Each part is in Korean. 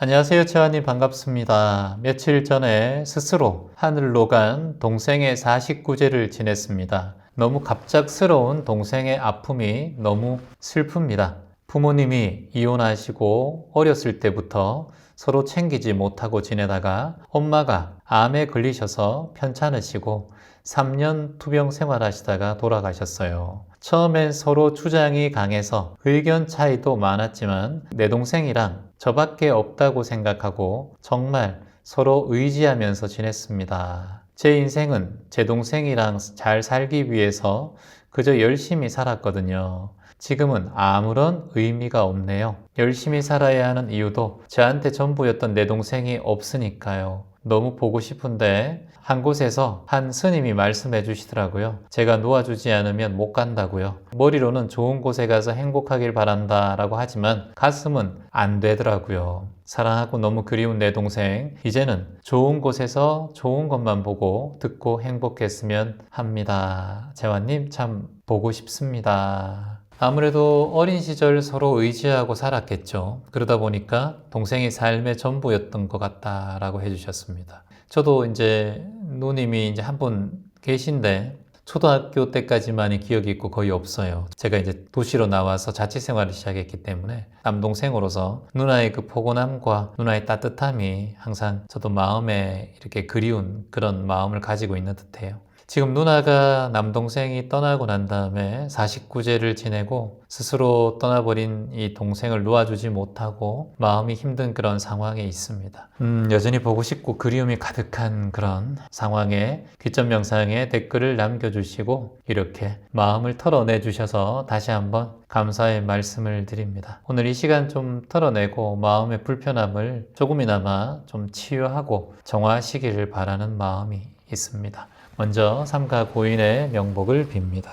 안녕하세요, 채환님 반갑습니다. 며칠 전에 스스로 하늘로 간 동생의 49제를 지냈습니다. 너무 갑작스러운 동생의 아픔이 너무 슬픕니다. 부모님이 이혼하시고 어렸을 때부터 서로 챙기지 못하고 지내다가 엄마가 암에 걸리셔서 편찮으시고 3년 투병 생활하시다가 돌아가셨어요. 처음엔 서로 주장이 강해서 의견 차이도 많았지만 내 동생이랑 저밖에 없다고 생각하고 정말 서로 의지하면서 지냈습니다. 제 인생은 제 동생이랑 잘 살기 위해서 그저 열심히 살았거든요. 지금은 아무런 의미가 없네요. 열심히 살아야 하는 이유도 저한테 전부였던 내 동생이 없으니까요. 너무 보고 싶은데 한 곳에서 한 스님이 말씀해 주시더라고요. 제가 놓아주지 않으면 못 간다고요. 머리로는 좋은 곳에 가서 행복하길 바란다 라고 하지만 가슴은 안 되더라고요. 사랑하고 너무 그리운 내 동생, 이제는 좋은 곳에서 좋은 것만 보고 듣고 행복했으면 합니다. 재환님 참 보고 싶습니다. 아무래도 어린 시절 서로 의지하고 살았겠죠. 그러다 보니까 동생이 삶의 전부였던 것 같다라고 해주셨습니다. 저도 이제 누님이 이제 한 분 계신데 초등학교 때까지만이 기억이 있고 거의 없어요. 제가 이제 도시로 나와서 자취 생활을 시작했기 때문에 남동생으로서 누나의 그 포근함과 누나의 따뜻함이 항상 저도 마음에 이렇게 그리운 그런 마음을 가지고 있는 듯해요. 지금 누나가 남동생이 떠나고 난 다음에 49제를 지내고 스스로 떠나버린 이 동생을 놓아주지 못하고 마음이 힘든 그런 상황에 있습니다. 음, 여전히 보고 싶고 그리움이 가득한 그런 상황에 귀점 영상에 댓글을 남겨주시고 이렇게 마음을 털어내 주셔서 다시 한번 감사의 말씀을 드립니다. 오늘 이 시간 좀 털어내고 마음의 불편함을 조금이나마 좀 치유하고 정화하시기를 바라는 마음이 있습니다. 먼저 삼가 고인의 명복을 빕니다.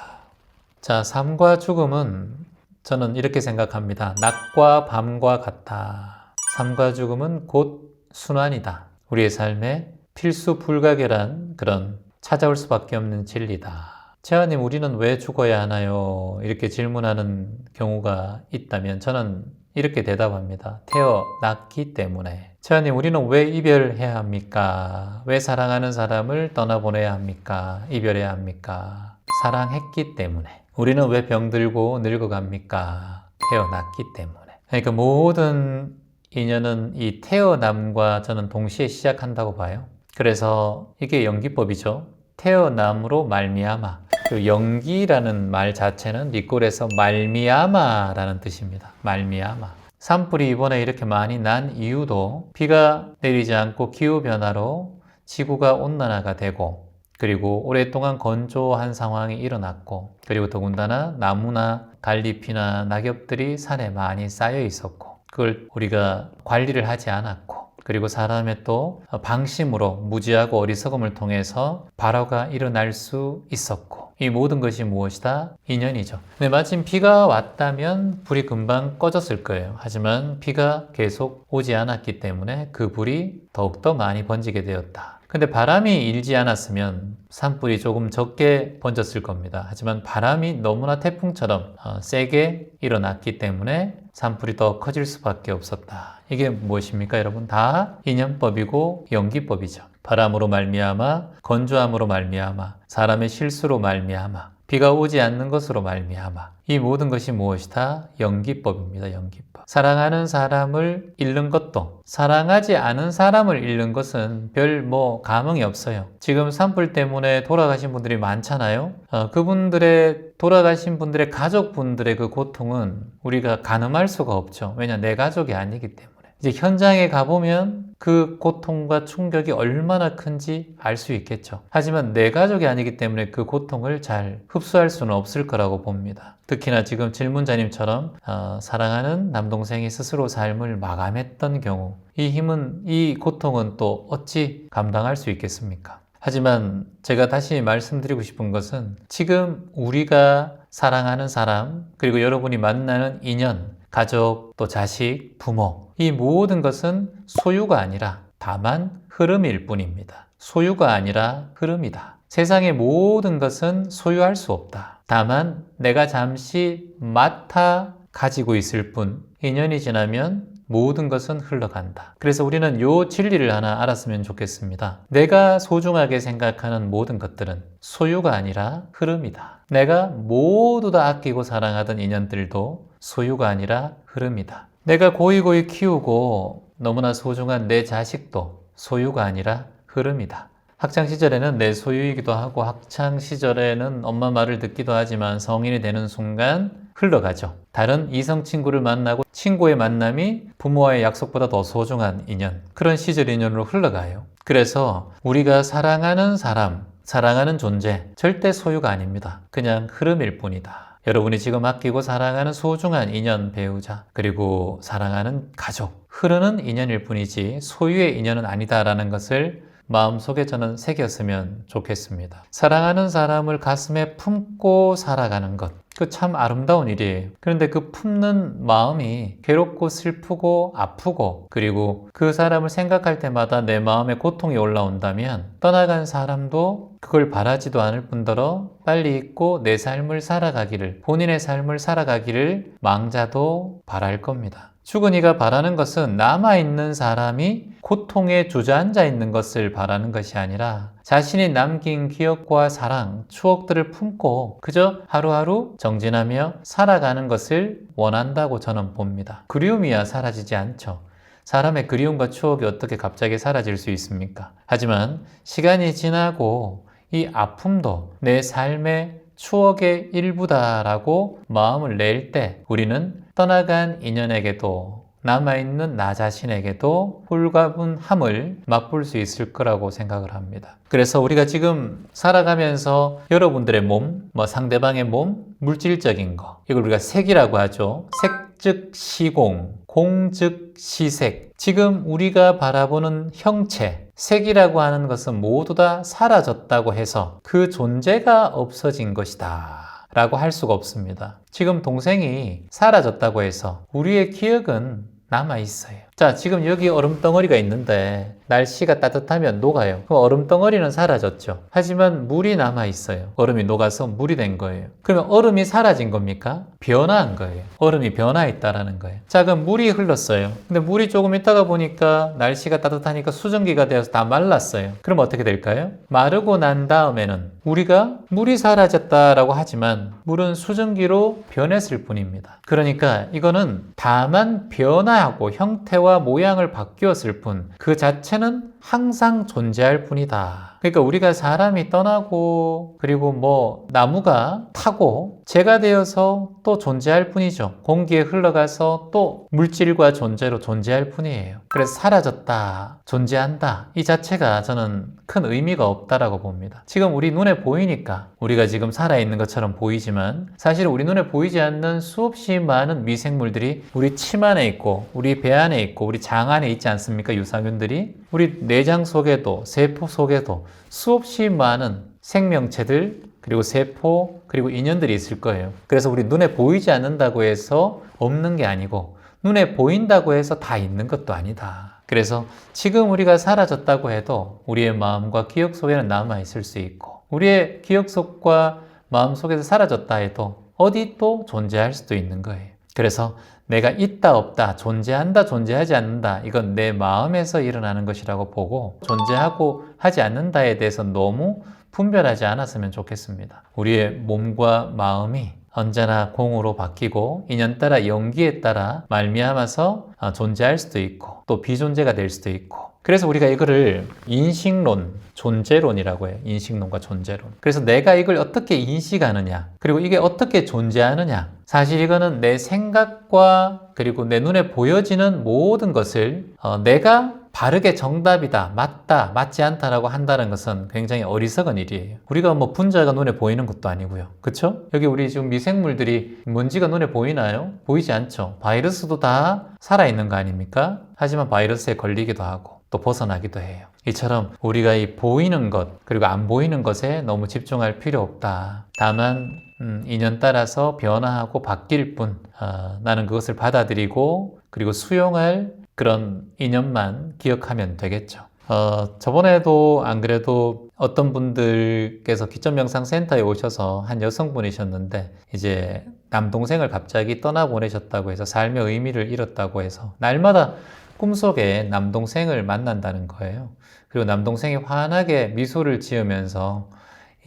자, 삶과 죽음은 저는 이렇게 생각합니다. 낮과 밤과 같다. 삶과 죽음은 곧 순환이다. 우리의 삶에 필수 불가결한 그런 찾아올 수밖에 없는 진리다. 채아님, 우리는 왜 죽어야 하나요? 이렇게 질문하는 경우가 있다면 저는 이렇게 대답합니다. 태어났기 때문에. 채아님, 우리는 왜 이별해야 합니까? 왜 사랑하는 사람을 떠나보내야 합니까? 이별해야 합니까? 사랑했기 때문에. 우리는 왜 병들고 늙어갑니까? 태어났기 때문에. 그러니까 모든 인연은 이 태어남과 저는 동시에 시작한다고 봐요. 그래서 이게 연기법이죠. 태어남으로 말미암아. 그 연기라는 말 자체는 리꼴에서 말미암아라는 뜻입니다. 말미암아. 산불이 이번에 이렇게 많이 난 이유도 비가 내리지 않고 기후 변화로 지구가 온난화가 되고 그리고 오랫동안 건조한 상황이 일어났고 그리고 더군다나 나무나 갈잎이나 낙엽들이 산에 많이 쌓여 있었고 그걸 우리가 관리를 하지 않았고 그리고 사람의 또 방심으로 무지하고 어리석음을 통해서 발화가 일어날 수 있었고 이 모든 것이 무엇이다? 인연이죠. 근데 마침 비가 왔다면 불이 금방 꺼졌을 거예요. 하지만 비가 계속 오지 않았기 때문에 그 불이 더욱더 많이 번지게 되었다. 근데 바람이 일지 않았으면 산불이 조금 적게 번졌을 겁니다. 하지만 바람이 너무나 태풍처럼 어, 세게 일어났기 때문에 산불이 더 커질 수밖에 없었다. 이게 무엇입니까, 여러분? 다 인연법이고 연기법이죠. 바람으로 말미암아, 건조함으로 말미암아, 사람의 실수로 말미암아, 비가 오지 않는 것으로 말미암아. 이 모든 것이 무엇이다? 연기법입니다. 연기법. 사랑하는 사람을 잃는 것도 사랑하지 않은 사람을 잃는 것은 별 뭐 감흥이 없어요. 지금 산불 때문에 돌아가신 분들이 많잖아요. 어, 그분들의 돌아가신 분들의 가족분들의 그 고통은 우리가 가늠할 수가 없죠. 왜냐 내 가족이 아니기 때문에. 이제 현장에 가보면 그 고통과 충격이 얼마나 큰지 알 수 있겠죠. 하지만 내 가족이 아니기 때문에 그 고통을 잘 흡수할 수는 없을 거라고 봅니다. 특히나 지금 질문자님처럼 어, 사랑하는 남동생이 스스로 삶을 마감했던 경우 이 힘은 이 고통은 또 어찌 감당할 수 있겠습니까? 하지만 제가 다시 말씀드리고 싶은 것은 지금 우리가 사랑하는 사람 그리고 여러분이 만나는 인연 가족, 또 자식, 부모. 이 모든 것은 소유가 아니라 다만 흐름일 뿐입니다. 소유가 아니라 흐름이다. 세상의 모든 것은 소유할 수 없다. 다만 내가 잠시 맡아 가지고 있을 뿐, 인연이 지나면 모든 것은 흘러간다. 그래서 우리는 요 진리를 하나 알았으면 좋겠습니다. 내가 소중하게 생각하는 모든 것들은 소유가 아니라 흐름이다. 내가 모두 다 아끼고 사랑하던 인연들도 소유가 아니라 흐름이다. 내가 고이고이 키우고 너무나 소중한 내 자식도 소유가 아니라 흐름이다. 학창 시절에는 내 소유이기도 하고 학창 시절에는 엄마 말을 듣기도 하지만 성인이 되는 순간 흘러가죠. 다른 이성 친구를 만나고 친구의 만남이 부모와의 약속보다 더 소중한 인연. 그런 시절 인연으로 흘러가요. 그래서 우리가 사랑하는 사람, 사랑하는 존재, 절대 소유가 아닙니다. 그냥 흐름일 뿐이다. 여러분이 지금 아끼고 사랑하는 소중한 인연, 배우자, 그리고 사랑하는 가족, 흐르는 인연일 뿐이지 소유의 인연은 아니다라는 것을 마음속에 저는 새겼으면 좋겠습니다. 사랑하는 사람을 가슴에 품고 살아가는 것. 그 참 아름다운 일이에요. 그런데 그 품는 마음이 괴롭고 슬프고 아프고 그리고 그 사람을 생각할 때마다 내 마음에 고통이 올라온다면 떠나간 사람도 그걸 바라지도 않을 뿐더러 빨리 잊고 내 삶을 살아가기를 본인의 삶을 살아가기를 망자도 바랄 겁니다. 죽은 이가 바라는 것은 남아있는 사람이 고통에 주저앉아 있는 것을 바라는 것이 아니라 자신이 남긴 기억과 사랑, 추억들을 품고 그저 하루하루 정진하며 살아가는 것을 원한다고 저는 봅니다. 그리움이야 사라지지 않죠. 사람의 그리움과 추억이 어떻게 갑자기 사라질 수 있습니까? 하지만 시간이 지나고 이 아픔도 내 삶의 추억의 일부다라고 마음을 낼 때 우리는 떠나간 인연에게도 남아있는 나 자신에게도 홀가분함을 맛볼 수 있을 거라고 생각을 합니다. 그래서 우리가 지금 살아가면서 여러분들의 몸, 뭐 상대방의 몸, 물질적인 거, 이걸 우리가 색이라고 하죠. 색 즉 시공, 공 즉 시색. 지금 우리가 바라보는 형체, 색이라고 하는 것은 모두 다 사라졌다고 해서 그 존재가 없어진 것이다. 라고 할 수가 없습니다. 지금 동생이 사라졌다고 해서 우리의 기억은 남아 있어요. 자, 지금 여기 얼음 덩어리가 있는데 날씨가 따뜻하면 녹아요. 그럼 얼음 덩어리는 사라졌죠. 하지만 물이 남아 있어요. 얼음이 녹아서 물이 된 거예요. 그러면 얼음이 사라진 겁니까? 변화한 거예요. 얼음이 변화했다라는 거예요. 자, 그럼 물이 흘렀어요. 근데 물이 조금 있다가 보니까 날씨가 따뜻하니까 수증기가 되어서 다 말랐어요. 그럼 어떻게 될까요? 마르고 난 다음에는 우리가 물이 사라졌다라고 하지만 물은 수증기로 변했을 뿐입니다. 그러니까 이거는 다만 변화하고 형태와 모양을 바뀌었을 뿐 그 자체는 항상 존재할 뿐이다. 그러니까 우리가 사람이 떠나고 그리고 뭐 나무가 타고 재가 되어서 또 존재할 뿐이죠. 공기에 흘러가서 또 물질과 존재로 존재할 뿐이에요. 그래서 사라졌다, 존재한다 이 자체가 저는 큰 의미가 없다라고 봅니다. 지금 우리 눈에 보이니까 우리가 지금 살아있는 것처럼 보이지만 사실 우리 눈에 보이지 않는 수없이 많은 미생물들이 우리 침 안에 있고 우리 배 안에 있고 우리 장 안에 있지 않습니까? 유산균들이 우리 내장 속에도 세포 속에도 수없이 많은 생명체들 그리고 세포 그리고 인연들이 있을 거예요. 그래서 우리 눈에 보이지 않는다고 해서 없는 게 아니고 눈에 보인다고 해서 다 있는 것도 아니다. 그래서 지금 우리가 사라졌다고 해도 우리의 마음과 기억 속에는 남아 있을 수 있고 우리의 기억 속과 마음 속에서 사라졌다 해도 어디 또 존재할 수도 있는 거예요. 그래서 내가 있다 없다 존재한다 존재하지 않는다 이건 내 마음에서 일어나는 것이라고 보고 존재하고 하지 않는다에 대해서 너무 분별하지 않았으면 좋겠습니다. 우리의 몸과 마음이 언제나 공으로 바뀌고 인연 따라 연기에 따라 말미암아서 어, 존재할 수도 있고 또 비존재가 될 수도 있고 그래서 우리가 이거를 인식론, 존재론이라고 해요. 인식론과 존재론. 그래서 내가 이걸 어떻게 인식하느냐, 그리고 이게 어떻게 존재하느냐. 사실 이거는 내 생각과 그리고 내 눈에 보여지는 모든 것을 어, 내가 바르게 정답이다, 맞다, 맞지 않다라고 한다는 것은 굉장히 어리석은 일이에요. 우리가 뭐 분자가 눈에 보이는 것도 아니고요. 그쵸? 여기 우리 지금 미생물들이 먼지가 눈에 보이나요? 보이지 않죠. 바이러스도 다 살아있는 거 아닙니까? 하지만 바이러스에 걸리기도 하고 또 벗어나기도 해요. 이처럼 우리가 이 보이는 것 그리고 안 보이는 것에 너무 집중할 필요 없다. 다만 음, 인연 따라서 변화하고 바뀔 뿐 어, 나는 그것을 받아들이고 그리고 수용할 그런 인연만 기억하면 되겠죠. 어, 저번에도 안 그래도 어떤 분들께서 기점명상센터에 오셔서 한 여성분이셨는데 이제 남동생을 갑자기 떠나보내셨다고 해서 삶의 의미를 잃었다고 해서 날마다 꿈속에 남동생을 만난다는 거예요. 그리고 남동생이 환하게 미소를 지으면서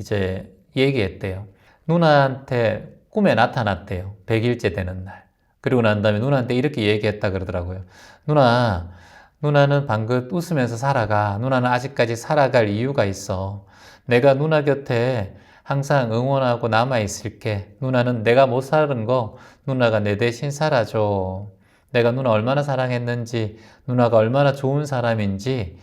이제 얘기했대요. 누나한테 꿈에 나타났대요. 100일째 되는 날. 그리고 난 다음에 누나한테 이렇게 얘기했다 그러더라고요. 누나, 누나는 방긋 웃으면서 살아가. 누나는 아직까지 살아갈 이유가 있어. 내가 누나 곁에 항상 응원하고 남아있을게. 누나는 내가 못 사는 거 누나가 내 대신 살아줘. 내가 누나 얼마나 사랑했는지, 누나가 얼마나 좋은 사람인지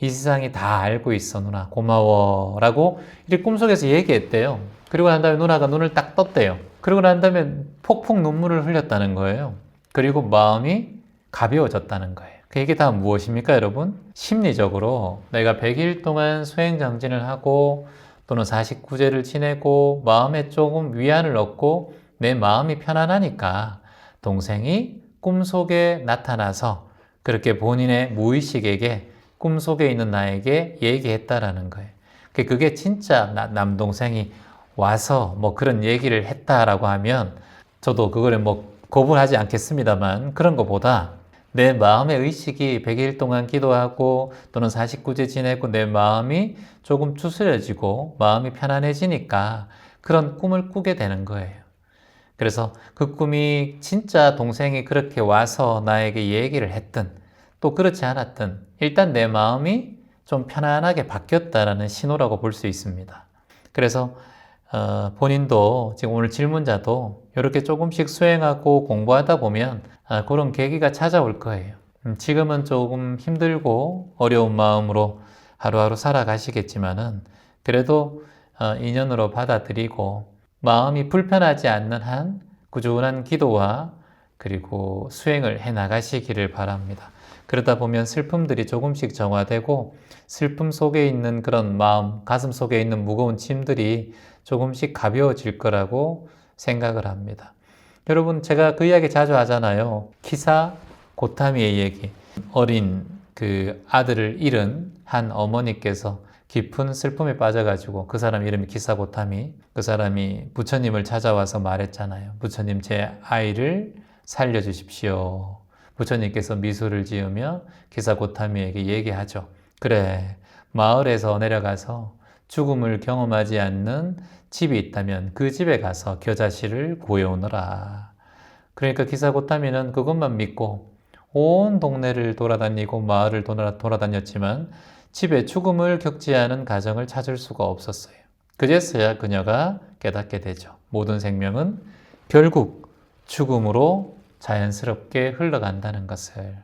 이 세상이 다 알고 있어, 누나. 고마워. 라고 이렇게 꿈속에서 얘기했대요. 그리고 난 다음에 누나가 눈을 딱 떴대요. 그리고 난 다음에 폭풍 눈물을 흘렸다는 거예요. 그리고 마음이 가벼워졌다는 거예요. 그 이게 다 무엇입니까, 여러분? 심리적으로 내가 100일 동안 수행정진을 하고 또는 49제를 지내고 마음에 조금 위안을 얻고 내 마음이 편안하니까 동생이 꿈속에 나타나서 그렇게 본인의 무의식에게 꿈속에 있는 나에게 얘기했다라는 거예요. 그게 진짜 남동생이 와서 뭐 그런 얘기를 했다라고 하면 저도 그거를 뭐 거부하지 않겠습니다만 그런 것보다 내 마음의 의식이 100일 동안 기도하고 또는 49제 지내고 내 마음이 조금 추스려지고 마음이 편안해지니까 그런 꿈을 꾸게 되는 거예요. 그래서 그 꿈이 진짜 동생이 그렇게 와서 나에게 얘기를 했든 또 그렇지 않았든 일단 내 마음이 좀 편안하게 바뀌었다라는 신호라고 볼 수 있습니다. 그래서 어, 본인도 지금 오늘 질문자도 이렇게 조금씩 수행하고 공부하다 보면 아, 그런 계기가 찾아올 거예요. 음, 지금은 조금 힘들고 어려운 마음으로 하루하루 살아가시겠지만은 그래도 어, 인연으로 받아들이고 마음이 불편하지 않는 한 꾸준한 기도와 그리고 수행을 해 나가시기를 바랍니다. 그러다 보면 슬픔들이 조금씩 정화되고 슬픔 속에 있는 그런 마음, 가슴 속에 있는 무거운 짐들이 조금씩 가벼워질 거라고 생각을 합니다. 여러분, 제가 그 이야기 자주 하잖아요. 키사 고타미의 얘기. 어린 그 아들을 잃은 한 어머니께서 깊은 슬픔에 빠져가지고 그 사람 이름이 기사 고타미. 그 사람이 부처님을 찾아와서 말했잖아요. 부처님, 제 아이를 살려주십시오. 부처님께서 미소를 지으며 기사 고타미에게 얘기하죠. 그래, 마을에서 내려가서 죽음을 경험하지 않는 집이 있다면 그 집에 가서 겨자씨를 구해오너라. 그러니까 기사고타미는 그것만 믿고 온 동네를 돌아다니고 마을을 돌아다녔지만 집에 죽음을 않은 가정을 찾을 수가 없었어요. 그제서야 그녀가 깨닫게 되죠. 모든 생명은 결국 죽음으로 자연스럽게 흘러간다는 것을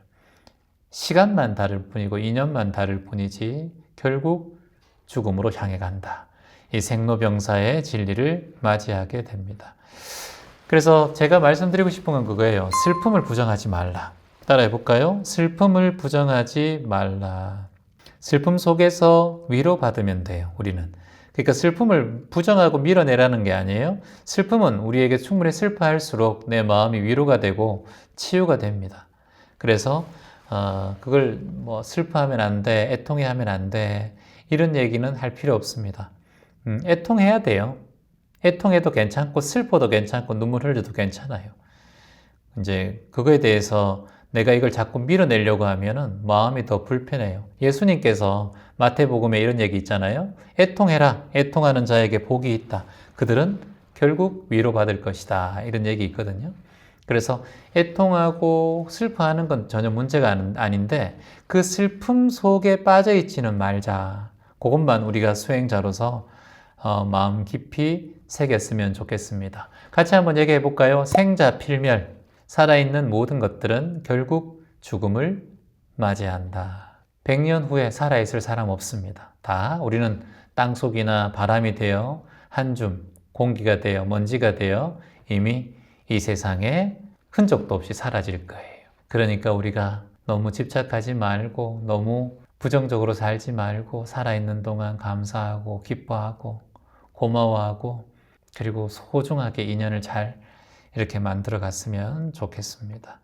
시간만 다를 뿐이고 인연만 다를 뿐이지 결국 죽음으로 향해 간다. 이 생로병사의 진리를 맞이하게 됩니다. 그래서 제가 말씀드리고 싶은 건 그거예요. 슬픔을 부정하지 말라. 따라해 볼까요? 슬픔을 부정하지 말라. 슬픔 속에서 위로받으면 돼요, 우리는. 그러니까 슬픔을 부정하고 밀어내라는 게 아니에요. 슬픔은 우리에게 충분히 슬퍼할수록 내 마음이 위로가 되고 치유가 됩니다. 그래서 어, 그걸 뭐 슬퍼하면 안 돼, 애통해하면 안 돼, 이런 얘기는 할 필요 없습니다. 음, 애통해야 돼요. 애통해도 괜찮고 슬퍼도 괜찮고 눈물 흘려도 괜찮아요. 이제 그거에 대해서 내가 이걸 자꾸 밀어내려고 하면은 마음이 더 불편해요. 예수님께서 마태복음에 이런 얘기 있잖아요. 애통해라. 애통하는 자에게 복이 있다. 그들은 결국 위로받을 것이다. 이런 얘기 있거든요. 그래서 애통하고 슬퍼하는 건 전혀 문제가 아닌데 그 슬픔 속에 빠져 있지는 말자. 그것만 우리가 수행자로서 어, 마음 깊이 새겼으면 좋겠습니다. 같이 한번 얘기해 볼까요? 생자 필멸. 살아있는 모든 것들은 결국 죽음을 맞이한다. 100년 후에 살아있을 사람 없습니다. 다 우리는 땅속이나 바람이 되어 한 줌, 공기가 되어 먼지가 되어 이미 이 세상에 흔적도 없이 사라질 거예요. 그러니까 우리가 너무 집착하지 말고 너무 부정적으로 살지 말고 살아있는 동안 감사하고 기뻐하고 고마워하고 그리고 소중하게 인연을 잘 이렇게 만들어 갔으면 좋겠습니다.